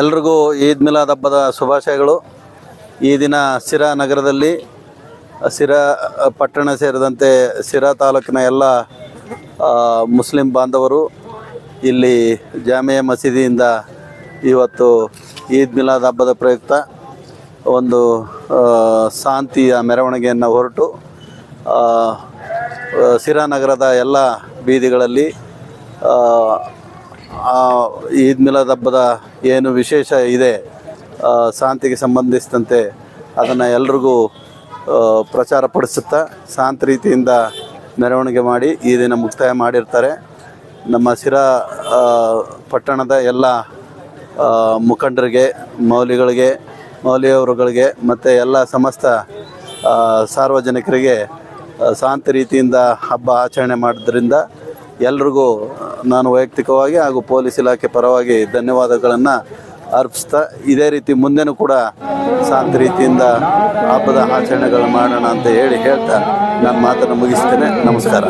ಎಲ್ರಿಗೂ ಈದ್ ಮಿಲಾದ್ ಹಬ್ಬದ ಶುಭಾಶಯಗಳು. ಈ ದಿನ ಸಿರಾ ನಗರದಲ್ಲಿ, ಸಿರಾ ಪಟ್ಟಣ ಸೇರಿದಂತೆ ಸಿರಾ ತಾಲೂಕಿನ ಎಲ್ಲ ಮುಸ್ಲಿಂ ಬಾಂಧವರು ಇಲ್ಲಿ ಜಾಮಿಯಾ ಮಸೀದಿಯಿಂದ ಇವತ್ತು ಈದ್ ಮಿಲಾದ್ ಹಬ್ಬದ ಪ್ರಯುಕ್ತ ಒಂದು ಶಾಂತಿಯ ಮೆರವಣಿಗೆಯನ್ನು ಹೊರಟು ಸಿರಾ ನಗರದ ಎಲ್ಲ ಬೀದಿಗಳಲ್ಲಿ ಈದ್ ಮಿಲಾದ್ ಹಬ್ಬದ ಏನು ವಿಶೇಷ ಇದೆ ಶಾಂತಿಗೆ ಸಂಬಂಧಿಸಿದಂತೆ ಅದನ್ನು ಎಲ್ರಿಗೂ ಪ್ರಚಾರ ಪಡಿಸುತ್ತಾ ಶಾಂತ ರೀತಿಯಿಂದ ಮೆರವಣಿಗೆ ಮಾಡಿ ಈ ದಿನ ಮುಕ್ತಾಯ ಮಾಡಿರ್ತಾರೆ. ನಮ್ಮ ಸಿರಾ ಪಟ್ಟಣದ ಎಲ್ಲ ಮುಖಂಡರಿಗೆ ಮೌಲಿಗಳಿಗೆ ಮೌಲ್ಯವರುಗಳಿಗೆ ಮತ್ತು ಎಲ್ಲ ಸಮಸ್ತ ಸಾರ್ವಜನಿಕರಿಗೆ ಶಾಂತ ರೀತಿಯಿಂದ ಹಬ್ಬ ಆಚರಣೆ ಮಾಡೋದ್ರಿಂದ ಎಲ್ರಿಗೂ ನಾನು ವೈಯಕ್ತಿಕವಾಗಿ ಹಾಗೂ ಪೊಲೀಸ್ ಇಲಾಖೆ ಪರವಾಗಿ ಧನ್ಯವಾದಗಳನ್ನು ಅರ್ಪಿಸ್ತಾ ಇದೇ ರೀತಿ ಮುಂದೆನೂ ಕೂಡ ಸಾಂತ ರೀತಿಯಿಂದ ಹಬ್ಬದ ಆಚರಣೆಗಳು ಮಾಡೋಣ ಅಂತ ಹೇಳಿ ಹೇಳ್ತಾ ನನ್ನ ಮಾತನ್ನು ಮುಗಿಸ್ತೇನೆ. ನಮಸ್ಕಾರ.